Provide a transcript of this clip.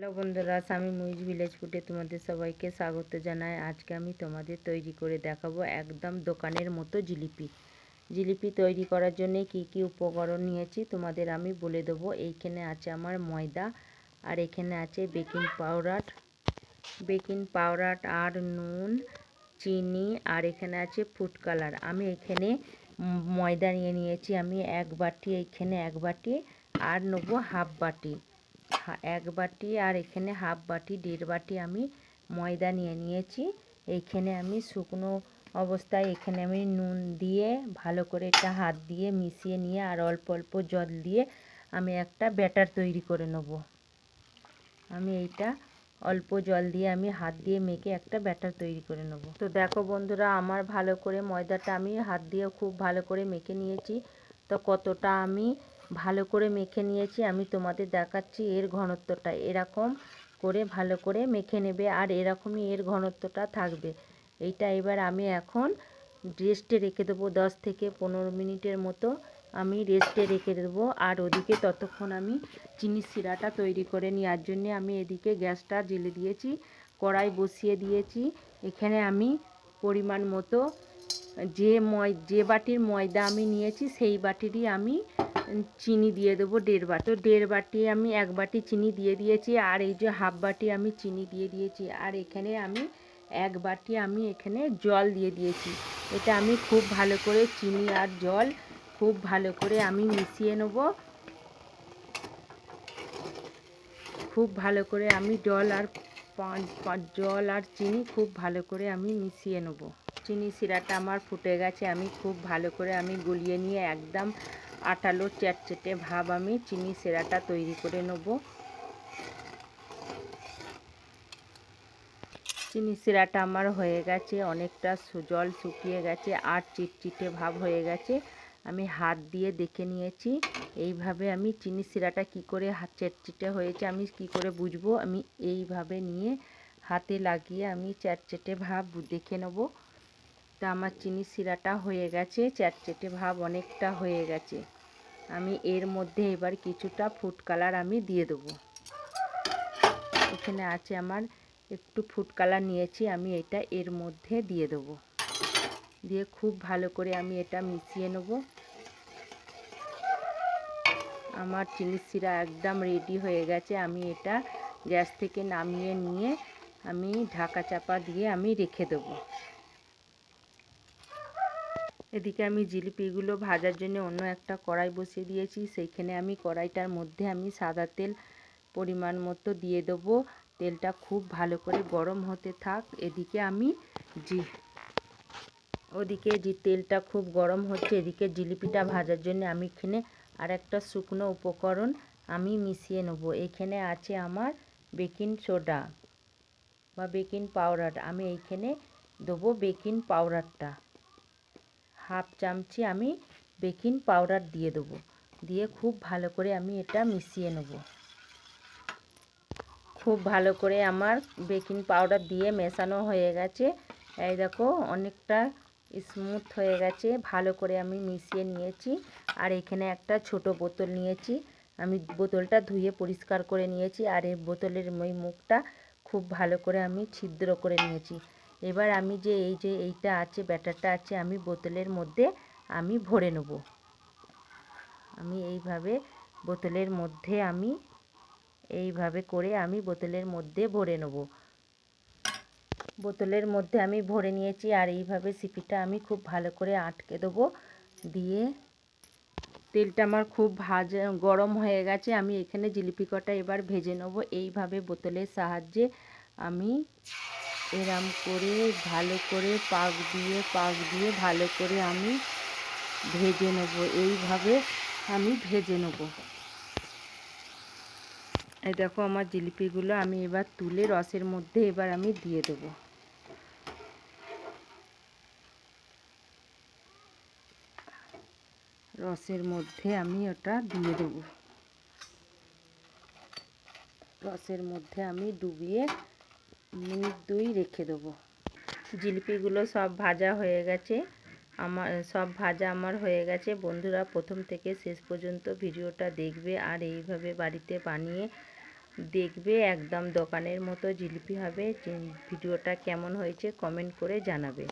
Hello বন্ধুরা আমি Muiz village ফুডে তোমাদের সবাইকে স্বাগত জানাই। আজকে আমি তোমাদের তৈরি করে দেখাবো একদম দোকানের মতো জিলিপি। জিলিপি তৈরি করার জন্য কি কি উপকরণ নিয়েছি তোমাদের আমি বলে দেবো। এইখানে আছে আমার ময়দা আর এখানে আছে বেকিং পাউডার। বেকিং পাউডার আর নুন, চিনি আর এখানে আছে ফুড কালার। আমি এখানে ময়দা নিয়ে নিয়েছি। আমি এক বাটি এইখানে এক বাটি আর নেব হাফ বাটি। এক বাটি আর এখানে হাফ বাটি, দেড় বাটি আমি ময়দা নিয়ে নিয়েছি। এইখানে আমি শুকনো অবস্থায় এখানে আমি নুন দিয়ে ভালো করে এটা হাত দিয়ে মিশিয়ে নিয়ে আর অল্প অল্প জল দিয়ে আমি একটা ব্যাটার তৈরি করে নেব। আমি এইটা অল্প জল দিয়ে আমি হাত দিয়ে মেখে একটা ব্যাটার তৈরি করে নেব। তো দেখো বন্ধুরা, আমার ভালো করে ময়দাটা আমি হাত দিয়ে খুব ভালো করে মেখে নিয়েছি। তো কতটা আমি ভালো করে মেখে নিয়েছি, আমি তোমাদের দেখাচ্ছি এর ঘনত্বটা। এরকম করে ভালো করে মেখে নেবে আর এরকমই এর ঘনত্বটা থাকবে। এইটা এবার আমি এখন রেস্টে রেখে দেবো, দশ থেকে পনেরো মিনিটের মতো আমি রেস্টে রেখে দেবো। আর ওদিকে ততক্ষণ আমি চিনির শিরাটা তৈরি করে নেওয়ার জন্য আমি এদিকে গ্যাসটা জেলে দিয়েছি, কড়াই বসিয়ে দিয়েছি। এখানে আমি পরিমাণ মতো যে ময়, যে বাটির ময়দা আমি নিয়েছি, সেই বাটিরই আমি চিনি দিয়ে দেবো দেড় বাটি। তো দেড় বাটি আমি এক বাটি চিনি দিয়ে দিয়েছি আর এই যে হাফ বাটি আমি চিনি দিয়ে দিয়েছি। আর এখানে আমি এক বাটি আমি এখানে জল দিয়ে দিয়েছি। এটা আমি খুব ভালো করে চিনি আর জল খুব ভালো করে আমি মিশিয়ে নেব। খুব ভালো করে আমি জল আর জল আর চিনি খুব ভালো করে আমি মিশিয়ে নেব। চিনি শিরাটা আমার ফুটে গেছে। আমি খুব ভালো করে আমি গুলিয়ে নিয়ে একদম আটালো চ্যাটচেটে ভাব আমি চিনি সেরাটা তৈরি করে নেব। চিনি শিরাটা আমার হয়ে গেছে, অনেকটা জল শুকিয়ে গেছে আর চিটচিটে ভাব হয়ে গেছে। আমি হাত দিয়ে দেখে নিয়েছি, এইভাবে আমি চিনি শিরাটা কি করে হাত চেটচেটে হয়েছে আমি কি করে বুঝব? আমি এইভাবে নিয়ে হাতে লাগিয়ে আমি চ্যাটচেটে ভাব দেখে নেব। তা আমার চিনি শিরাটা হয়ে গেছে চ্যাটচেটে ভাব অনেকটা হয়ে গেছে। আমি এর মধ্যে এবার কিছুটা ফুড কালার আমি দিয়ে দেবো। এখানে আছে আমার একটু ফুড কালার নিয়েছি, আমি এটা এর মধ্যে দিয়ে দেবো। দিয়ে খুব ভালো করে আমি এটা মিশিয়ে নেব। আমার চিনি শিরা একদম রেডি হয়ে গেছে, আমি এটা গ্যাস থেকে নামিয়ে নিয়ে আমি ঢাকা চাপা দিয়ে আমি রেখে দেবো। এদিকে আমি জিলিপিগুলো ভাজার জন্য অন্য একটা কড়াই বসিয়ে দিয়েছি। সেইখানে আমি কড়াইটার মধ্যে আমি সাদা তেল পরিমাণ মতো দিয়ে দেবো। তেলটা খুব ভালো করে গরম হতে থাক। এদিকে আমি জি, ওদিকে যে তেলটা খুব গরম হচ্ছে। এদিকে জিলিপিটা ভাজার জন্য আমি এখানে আর একটা শুকনো উপকরণ আমি মিশিয়ে নেব। এখানে আছে আমার বেকিং সোডা বা বেকিং পাউডার। আমি এইখানে দেবো বেকিং পাউডারটা। হাফ চামচি আমি বেকিং পাউডার দিয়ে দেবো। দিয়ে খুব ভালো করে আমি এটা মিশিয়ে নেব। খুব ভালো করে আমার বেকিং পাউডার দিয়ে মেশানো হয়ে গেছে। এই দেখো, অনেকটা স্মুথ হয়ে গেছে। ভালো করে আমি মিশিয়ে নিয়েছি। আর এখানে একটা ছোট বোতল নিয়েছি। আমি বোতলটা ধুয়ে পরিষ্কার করে নিয়েছি। আর এই বোতলের ওই মুখটা খুব ভালো করে আমি ছিদ্র করে নিয়েছি। এবার আমি যে এই যে এইটা আছে, ব্যাটারটা আছে, আমি বোতলের মধ্যে আমি ভরে নেব। আমি এইভাবে বোতলের মধ্যে আমি এইভাবে করে আমি বোতলের মধ্যে ভরে নেব। বোতলের মধ্যে আমি ভরে নিয়েছি আর এইভাবে সিপিটা আমি খুব ভালো করে আটকে দেবো। দিয়ে তেলটা আমার খুব ভাজা, গরম হয়ে গেছে, আমি এখানে জিলিপি কটা এবার ভেজে নেব। এইভাবে বোতলের সাহায্যে আমি এরম করে ভালো করে পাক দিয়ে পাক দিয়ে ভালো করে আমি ভেজে নেব। এইভাবে আমি ভেজে নেব। এই দেখো আমার জিলিপিগুলো আমি এবার তুলে রসের মধ্যে এবার আমি দিয়ে দেব। রসের মধ্যে আমি ওটা দিয়ে দেব। রসের মধ্যে আমি ডুবিয়ে মিনিট দুই রেখে দেবো। জিলিপিগুলো সব ভাজা হয়ে গেছে। আমার, সব ভাজা আমার হয়ে গেছে। বন্ধুরা, প্রথম থেকে শেষ পর্যন্ত ভিডিওটা দেখবে আর এইভাবে বাড়িতে বানিয়ে দেখবে। একদম দোকানের মতো জিলিপি হবে। ভিডিওটা কেমন হয়েছে কমেন্ট করে জানাবে।